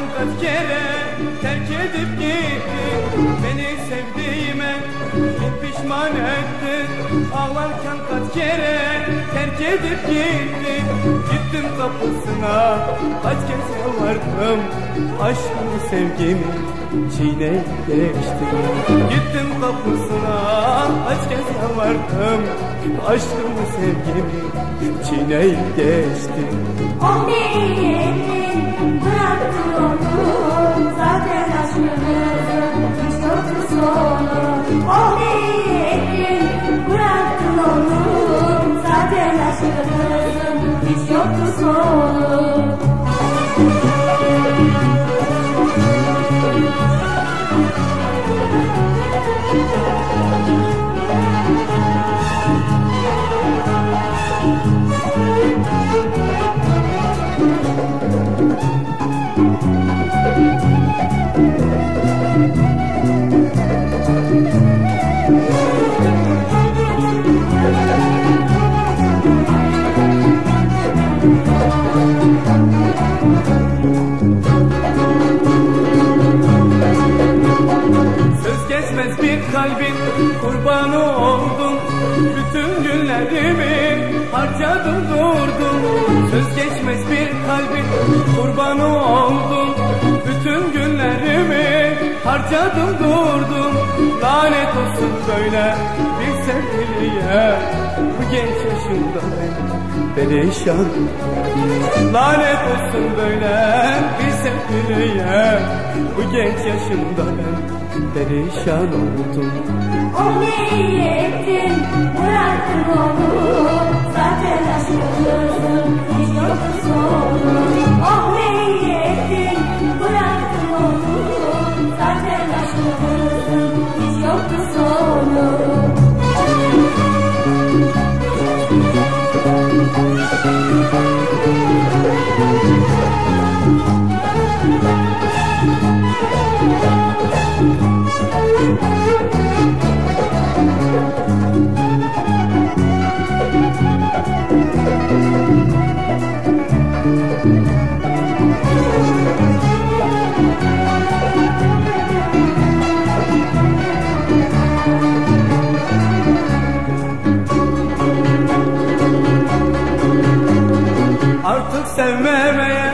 Ağlarken kaç kere terk edip gitti Beni sevdiğime? Pişman etti Ağlarken kaç kere terk edip gitti Gittim kapısına kaç kez yalvardım Aşkımı sevgimi çiğneyip geçti Gittim kapısına kaç kez yalvardım Aşkımı sevgimi çiğneyip geçti Oh ne iyi ettin bıraktın onu Zaten aşkımızın hiç yoktu aşkımızın hiç yoktu sonu Bütün günlerimi harcadım durdum. Söz geçmez bir kalbin kurbanı oldum. Bütün günlerimi harcadım durdum Lanet olsun böyle bir sevgiliye. Bu genç yaşımda ben perişan. Lanet olsun böyle bir sevgiliye. Bu genç yaşımda ben perişan oldum. Oh ne iyi ettin. Bıraktın onu Zaten aşkımızın hiç yoktu sevmemeye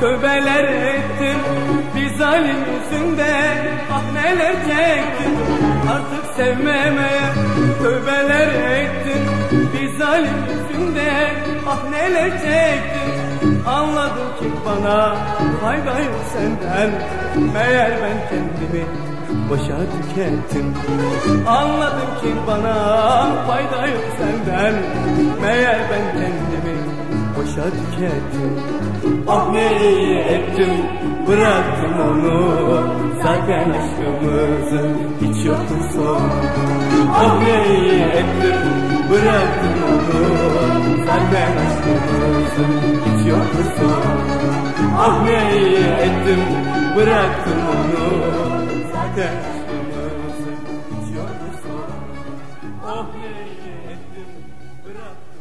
tövbeler ettim. Bir zalim yüzünden ah neler çektim. Artık sevmemeye tövbeler ettim. Bir zalim yüzünden ah neler çektim. Anladım ki bana fayda yok senden. Meğer ben kendimi boşa tükettim. Anladım ki bana fayda yok senden. Meğer ben kendimi boşa tükettim Ah ne iyi ettim? Bıraktım onu. Zaten aşkımızın hiç yoktu son Ah ne iyi ettim? Bıraktım onu. Zaten aşkımızın hiç yoktu son Ah ne iyi ettim? Bıraktım onu. Zaten aşkımızın hiç yoktu son Ah ne iyi ettim? Bıraktım